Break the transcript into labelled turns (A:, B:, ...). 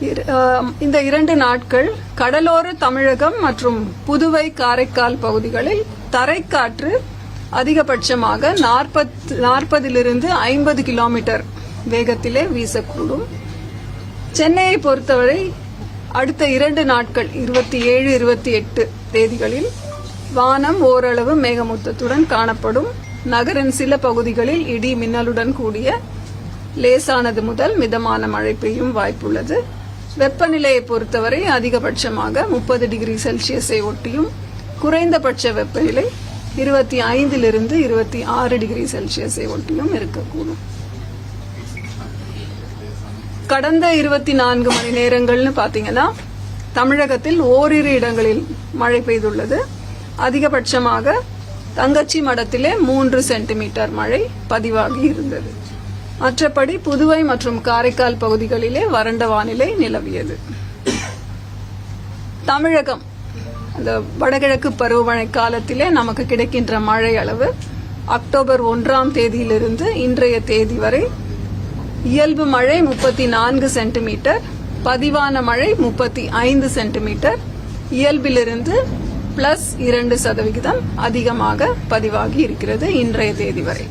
A: இரு- இந்த இரண்டு நாட்கள் கடலோர தமிழகம் மற்றும் புதுவை காரைக்கால் பகுதிகளில் தரைக்காற்று அதிகபட்சமாக நாற்பத் நாற்பதிலிருந்து ஐம்பது கிலோமீட்டர் வேகத்திலே வீசக்கூடும். சென்னையை பொறுத்தவரை அடுத்த இரண்டு நாட்கள் இருபத்தி ஏழு இருபத்தி எட்டு தேதிகளில் வானம் ஓரளவு மேகமூத்தத்துடன் காணப்படும். நகரின் சில பகுதிகளில் இடி மின்னலுடன் கூடிய லேசானது முதல் மிதமான மழை பெய்யும் வாய்ப்புள்ளது. வெப்பநிலையை பொறுத்தவரை அதிகபட்சமாக முப்பது டிகிரி செல்சியஸை ஒட்டியும் குறைந்தபட்ச வெப்பநிலை இருபத்தி ஐந்திலிருந்து இருபத்தி ஆறு டிகிரி செல்சியஸை ஒட்டியும் இருக்கக்கூடும். கடந்த இருபத்தி நான்கு மணி நேரங்கள்னு பார்த்தீங்கன்னா தமிழகத்தில் ஓரிரு இடங்களில் மழை பெய்துள்ளது. அதிகபட்சமாக தங்கச்சி மடத்திலே மூன்று சென்டிமீட்டர் மழை பதிவாகி இருந்தது. மற்றபடி புதுவை மற்றும் காரைக்கால் பகுதிகளிலே வறண்ட வானிலை நிலவியது. தமிழகம். அந்த வடகிழக்கு பருவமழை காலத்திலே நமக்கு கிடைக்கின்ற மழை அளவு அக்டோபர் ஒன்றாம் தேதியிலிருந்து இன்றைய தேதி வரை இயல்பு மழை முப்பத்தி நான்கு சென்டிமீட்டர் பதிவான மழை முப்பத்தி ஐந்து சென்டிமீட்டர் இயல்பிலிருந்து பிளஸ் இரண்டு சதவிகிதம் அதிகமாக பதிவாகி இருக்கிறது இன்றைய தேதி வரை.